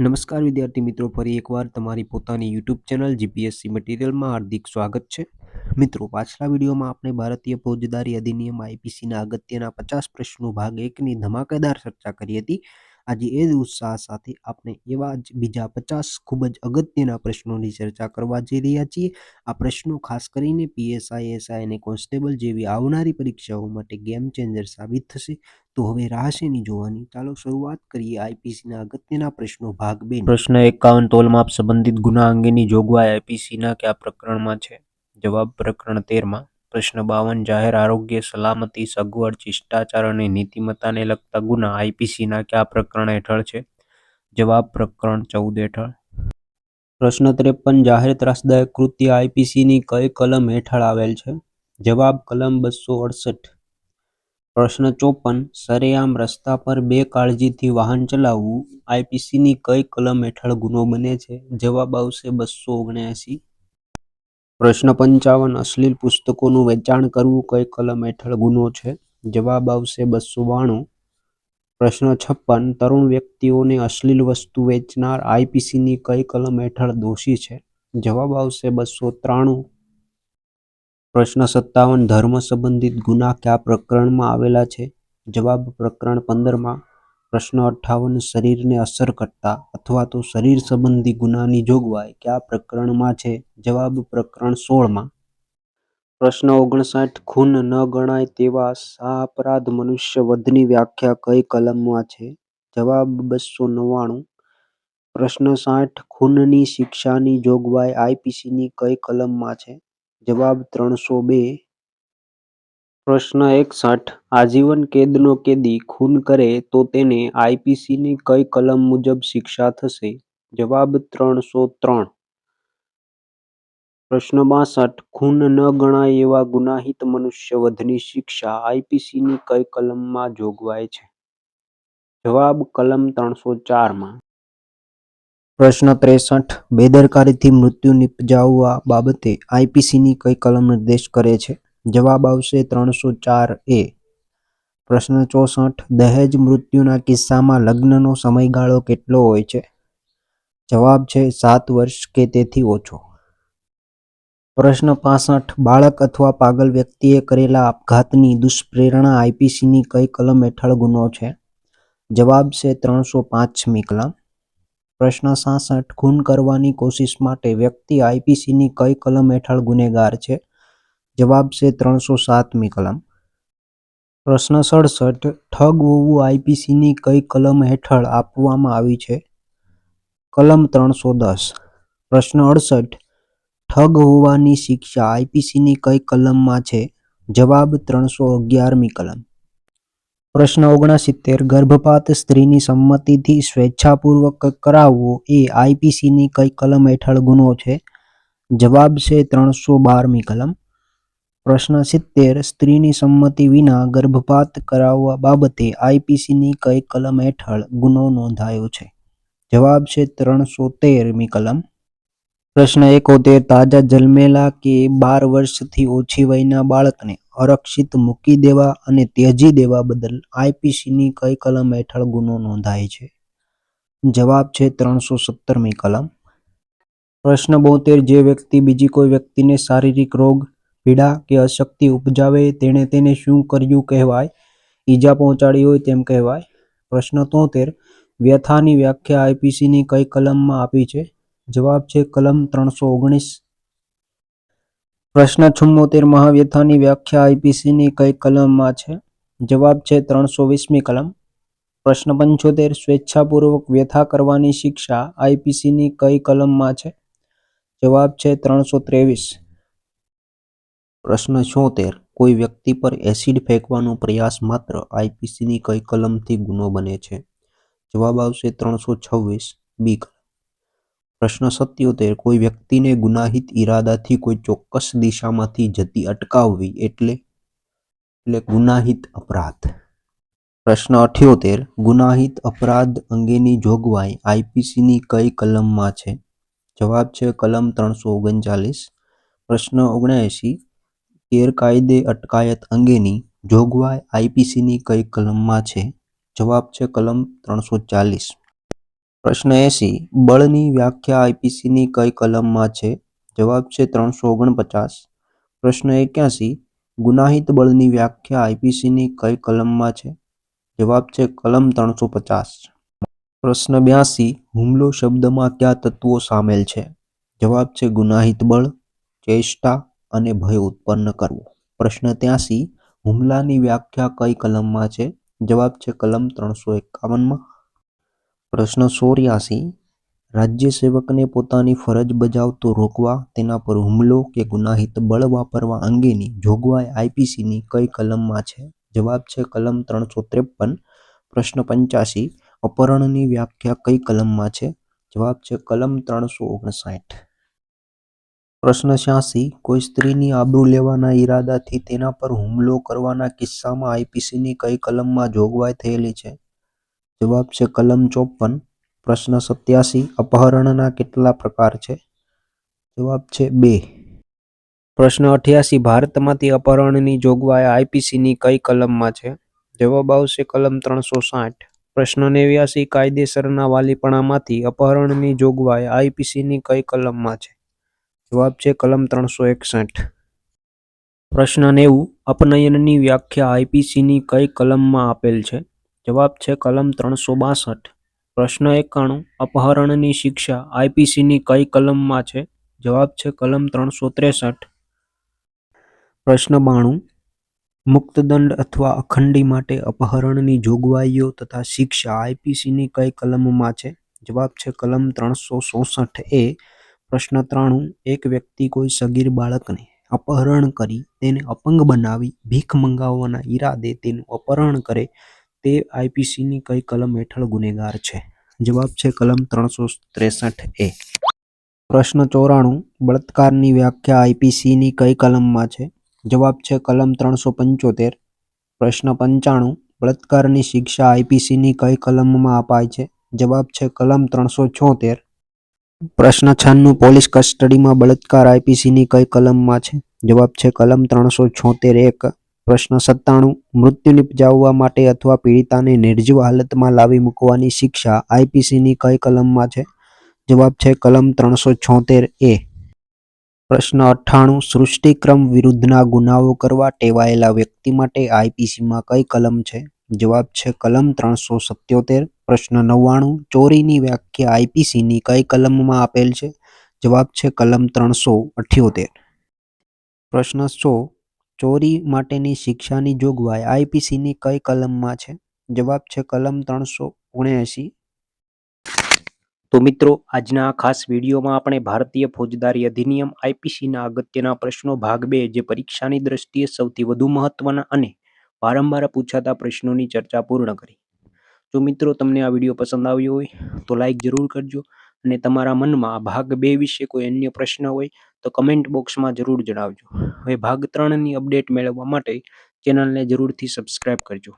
નમસ્કાર વિદ્યાર્થી મિત્રો, ફરી એકવાર તમારી પોતાની યુટ્યુબ ચેનલ જીપીએસસી મટીરિયલમાં હાર્દિક સ્વાગત છે. મિત્રો, પાછલા વિડીયોમાં આપણે ભારતીય ફોજદારી અધિનિયમ આઈપીસીના અગત્યના પચાસ પ્રશ્નો ભાગ એકની ધમાકેદાર ચર્ચા કરી હતી. આજે એ જ ઉત્સાહ સાથે આપણે એવા જ બીજા પચાસ ખૂબ જ અગત્યના પ્રશ્નોની ચર્ચા કરવા જઈ રહ્યા છીએ. આ પ્રશ્નો ખાસ કરીને પીએસઆઈ એસઆઈ અને કોન્સ્ટેબલ જેવી આવનારી પરીક્ષાઓ માટે ગેમ ચેન્જર સાબિત થશે. તો હવે રાહ શેની જોવાની? ચાલો શરૂઆત કરીએ આઈપીસીના અગત્યના પ્રશ્નો ભાગ બે પ્રશ્ન એકાવન, તોલમાપ સંબંધિત ગુના અંગેની જોગવાઈ આઈપીસીના કયા પ્રકરણમાં છે? જવાબ પ્રકરણ તેરમાં પ્રશ્ન બાવન, જાહેર આરોગ્ય, સલામતી, સગવડ, શિષ્ટાચાર અને નીતિમત્તાને લગતા ગુના આઈપીસીના કયા પ્રકરણ હેઠળ છે? જવાબ, પ્રકરણ ચૌદ હેઠળ. પ્રશ્ન ત્રેપન, જાહેર ત્રાસદાયક કૃત્ય આઈપીસીની કઈ કલમ હેઠળ આવેલ છે? જવાબ, કલમ બસો અડસઠ. પ્રશ્ન ચોપન, સરેઆમ રસ્તા પર બે કાળજીથી વાહન ચલાવવું આઈપીસીની કઈ કલમ હેઠળ ગુનો બને છે? જવાબ આવશે બસો ઓગણ્યાસી. પ્રશ્ન પંચાવન, અશ્લીલ પુસ્તકોનું વેચાણ કરવું કઈ કલમ હેઠળ ગુનો છે? જવાબ આવશે બસો બાણું. પ્રશ્ન છપ્પન, તરુણ વ્યક્તિઓને અશ્લીલ વસ્તુ વેચનાર આઈપીસીની કઈ કલમ હેઠળ દોષી છે? જવાબ આવશે બસો ત્રાણું. પ્રશ્ન સત્તાવન, ધર્મ સંબંધિત ગુના કયા પ્રકરણમાં આવેલા છે? જવાબ પ્રકરણ પંદરમાં. પ્રશ્ન અઠ્ઠાવન શરીરને અસર કરતા અથવા તો શરીર સંબંધી ગુનાની જોગવાઈ કયા પ્રકરણમાં છે? જવાબ પ્રકરણ સોળમાં. પ્રશ્ન ઓગણસાઠ, ખૂન ન ગણાય તેવા સાપરાધ મનુષ્ય વધની વ્યાખ્યા કઈ કલમમાં છે? જવાબ બસો નવ્વાણું. પ્રશ્ન સાઠ, ખૂનની શિક્ષાની જોગવાઈ આઈપીસીની કઈ કલમમાં છે? જવાબ ત્રણસો બે. પ્રશ્ન એકસઠ આજીવન કેદનો કેદી ખૂન કરે તો તેને આઈપીસીની કઈ કલમ મુજબ શિક્ષા થશે? જવાબ ત્રણસો ત્રણ. પ્રશ્ન બાસઠ. ખૂન ન ગણાય એવા ગુનાહિત મનુષ્ય વધની શિક્ષા આઈપીસીની કઈ કલમમાં જોગવાય છે? જવાબ કલમ ત્રણસો ચારમાં પ્રશ્ન ત્રેસઠ. બેદરકારીથી મૃત્યુ નિપજાવવા બાબતે આઈપીસીની કઈ કલમ નિર્દેશ કરે છે? જવાબ આવશે ત્રણસો ચાર એ. પ્રશ્ન ચોસઠ, દહેજ મૃત્યુના કિસ્સામાં લગ્નનો સમયગાળો કેટલો હોય છે? જવાબ છે સાત વર્ષ કે તેથી ઓછો. પ્રશ્ન પાસઠ, બાળક અથવા પાગલ વ્યક્તિએ કરેલા આપઘાતની દુષ્પ્રેરણા આઈપીસીની કઈ કલમ હેઠળ ગુનો છે? જવાબ છે ત્રણસો પાંચમી કલમ. પ્રશ્ન સાસઠ, ખૂન કરવાની કોશિશ માટે વ્યક્તિ આઈપીસીની કઈ કલમ હેઠળ ગુનેગાર છે? જવાબ છે ત્રણસો સાતમી કલમ. પ્રશ્ન સડસઠ, ઠગ હોવું આઈપીસીની કઈ કલમ હેઠળ આપવામાં આવી છે? કલમ ત્રણસો દસ. પ્રશ્ન અડસઠ, ઠગ હોવાની શિક્ષા આઈપીસીની કઈ કલમમાં છે? જવાબ ત્રણસો અગિયારમી કલમ. પ્રશ્ન ઓગણસિત્તેર, ગર્ભપાત સ્ત્રીની સંમતિથી સ્વેચ્છાપૂર્વક કરાવવો એ આઈપીસીની કઈ કલમ હેઠળ ગુનો છે? જવાબ છે ત્રણસો બારમી કલમ. પ્રશ્ન સિત્તેર, સ્ત્રીની સંમતિ વિના ગર્ભપાત કરાવવા બાબતે આઈપીસીની કઈ કલમ હેઠળ ગુનો નોંધાયો છે? જવાબ છે ત્રણસો તેરમી કલમ. પ્રશ્ન એકોતેર, તાજા જન્મેલા કે બાર વર્ષથી ઓછી વયના બાળકને અરક્ષિત મૂકી દેવા અને ત્યજી દેવા બદલ આઈપીસીની કઈ કલમ હેઠળ ગુનો નોંધાય છે? જવાબ છે ત્રણસો સત્તરમી કલમ. પ્રશ્ન બોતેર, જે વ્યક્તિ બીજી કોઈ વ્યક્તિને શારીરિક રોગ પીડા કે અશક્તિ ઉપજાવે તેણે તેને શું કર્યું કહેવાય? ઈજા પહોંચાડી હોય તેમ કહેવાય. પ્રશ્ન તોતેર, વ્યથાની વ્યાખ્યા આઈપીસીની કઈ કલમમાં આપી છે? જવાબ છે કલમ ત્રણસો ઓગણીસ. પ્રશ્ન છુમ્મોતેર મહાવ્યથાની વ્યાખ્યા આઈપીસીની કઈ કલમમાં છે? જવાબ છે ત્રણસો વીસમી કલમ. પ્રશ્ન પંચોતેર, સ્વેચ્છાપૂર્વક વ્યથા કરવાની શિક્ષા આઈપીસીની કઈ કલમમાં છે? જવાબ છે ત્રણસો ત્રેવીસ. પ્રશ્ન છોતેર. કોઈ વ્યક્તિ પર એસિડ ફેંકવાનો પ્રયાસ માત્ર આઈપીસીની કઈ કલમથી ગુનો બને છે? જવાબ આવશે ત્રણસો છવ્વીસ. બી પ્રશ્ન સત્યોતેર. કોઈ વ્યક્તિને ગુનાહિત ઈરાદાથી કોઈ ચોક્કસ દિશામાંથી જતી અટકાવવી એટલે? એટલે ગુનાહિત અપરાધ. પ્રશ્ન અઠ્યોતેર. ગુનાહિત અપરાધ અંગેની જોગવાઈ આઈપીસીની કઈ કલમમાં છે? જવાબ છે કલમ ત્રણસો ઓગણચાલીસ. પ્રશ્ન ઓગણએંસી ગેરકાયદે અટકાયત અંગેની જોગવાઈ આઈપીસીની કઈ કલમમાં છે? જવાબ છે કલમ ત્રણસો ચાલીસ. પ્રશ્ન એસી બળની વ્યાખ્યા આઈપીસીની કઈ કલમમાં છે? જવાબ છે ત્રણસો ઓગણપચાસ. પ્રશ્ન એક્યાસી. ગુનાહિત બળની વ્યાખ્યા આઈપીસીની કઈ કલમમાં છે? જવાબ છે કલમ ત્રણસો પચાસ. પ્રશ્ન બ્યાસી. હુમલો શબ્દમાં કયા તત્વો સામેલ છે? જવાબ છે ગુનાહિત બળ, ચેષ્ટા અને ભય ઉત્પન્ન કરવો. પ્રશ્ન ત્યાંસી, હુમલાની વ્યાખ્યા કઈ કલમમાં છે? જવાબ છે કલમ ત્રણસો એકાવનમાં. પ્રશ્ન ચોર્યાસી, રાજ્ય સેવકને પોતાની ફરજ બજાવતો રોકવા, તેના પર હુમલો કે ગુનાહિત બળ વાપરવા અંગેની જોગવાઈ આઈપીસીની કઈ કલમમાં છે? જવાબ છે કલમ ત્રણસો ત્રેપન. પ્રશ્ન પંચ્યાસી, અપહરણની વ્યાખ્યા કઈ કલમમાં છે? જવાબ છે કલમ ત્રણસો ઓગણસાઠ. પ્રશ્ન છ્યાસી કોઈ સ્ત્રીની આબરૂ લેવાના ઈરાદાથી તેના પર હુમલો કરવાના કિસ્સામાં આઈપીસીની કઈ કલમમાં જોગવાઈ થયેલી છે? જવાબ છે કલમ ચોપન પ્રશ્ન સત્યાસી. અપહરણના કેટલા પ્રકાર છે? જવાબ છે બે. પ્રશ્ન અઠ્યાસી. ભારતમાંથી અપહરણની જોગવાઈ આઈપીસીની કઈ કલમમાં છે? જવાબ આવશે કલમ ત્રણસો સાઠ. પ્રશ્ન નેવ્યાસી. કાયદેસરના વાલીપણામાંથી અપહરણની જોગવાઈ આઈપીસીની કઈ કલમમાં છે? જવાબ છે કલમ ત્રણસો એકસઠ. પ્રશ્ન નેવું, અપનયનની વ્યાખ્યા આઈપીસીની કઈ કલમમાં આપેલ છે? જવાબ છે કલમ ત્રણસો બાસઠ. પ્રશ્ન એકાણું, અપહરણની શિક્ષા આઈપીસીની કઈ કલમમાં છે? જવાબ છે કલમ ત્રણસો ત્રેસઠ. પ્રશ્ન બાણું, મુક્તદંડ અથવા અખંડી માટે અપહરણની જોગવાઈઓ તથા શિક્ષા આઈપીસીની કઈ કલમમાં છે? જવાબ છે કલમ ત્રણસો ચોસઠ એ પ્રશ્ન ત્રાણું, એક વ્યક્તિ કોઈ સગીર બાળકને અપહરણ કરી તેને અપંગ બનાવી, ભીખ મંગાવવાના ઈરાદે તેનું અપહરણ કરે, તે આઈપીસીની કઈ કલમ હેઠળ ગુનેગાર છે? જવાબ છે કલમ ત્રણસો ત્રેસઠ એ. પ્રશ્ન ચોરાણું, બળાત્કારની વ્યાખ્યા આઈપીસીની કઈ કલમમાં છે? જવાબ છે કલમ ત્રણસો પંચોતેર. પ્રશ્ન પંચાણું, બળાત્કારની શિક્ષા આઈપીસીની કઈ કલમમાં અપાય છે? જવાબ છે કલમ ત્રણસો છોતેર. પ્રશ્ન છન્નું, પોલીસ કસ્ટડીમાં બળાત્કાર આઈપીસીની કઈ કલમમાં છે? જવાબ છે કલમ ત્રણસો છોતેર એક. પ્રશ્ન સત્તાણું, મૃત્યુ નિપજાવવા માટે અથવા પીડિતાને નિર્જીવ હાલતમાં લાવી મૂકવાની શિક્ષા આઈપીસીની કઈ કલમમાં છે? જવાબ છે કલમ ત્રણસો છોતેર એ. પ્રશ્ન અઠ્ઠાણું, સૃષ્ટિક્રમ વિરુદ્ધના ગુનાઓ કરવા ટેવાયેલા વ્યક્તિ માટે આઈપીસીમાં કઈ કલમ છે? જવાબ છે કલમ ત્રણસો સત્યોતેર, પ્રશ્ન નવ્વાણું, ચોરીની વ્યાખ્યા આઈપીસીની કઈ કલમમાં આપેલ છે? જવાબ છે કલમ ત્રણસો અઠ્યોતેર. પ્રશ્ન સો, ચોરી માટેની શિક્ષાની જોગવાઈ આઈપીસીની કઈ કલમમાં છે? જવાબ છે કલમ ત્રણસો ઓગણએંશી તો મિત્રો, આજના ખાસ વિડીયોમાં આપણે ભારતીય ફોજદારી અધિનિયમ આઈપીસીના અગત્યના પ્રશ્નો ભાગ બે, જે પરીક્ષાની દ્રષ્ટિએ સૌથી વધુ મહત્વના અને વારંવાર પૂછાતા પ્રશ્નોની ચર્ચા પૂર્ણ કરી. જો મિત્રો તમને આ વીડિયો પસંદ આવ્યો હોય, તો લાઈક જરૂર કરજો અને તમારા મનમાં ભાગ બે વિશે કોઈ અન્ય પ્રશ્ન હોય, તો કમેન્ટ બોક્સમાં જરૂર જણાવજો. હવે ભાગ ત્રણની અપડેટ મેળવવા માટે ચેનલને જરૂરથી સબસ્ક્રાઇબ કરજો.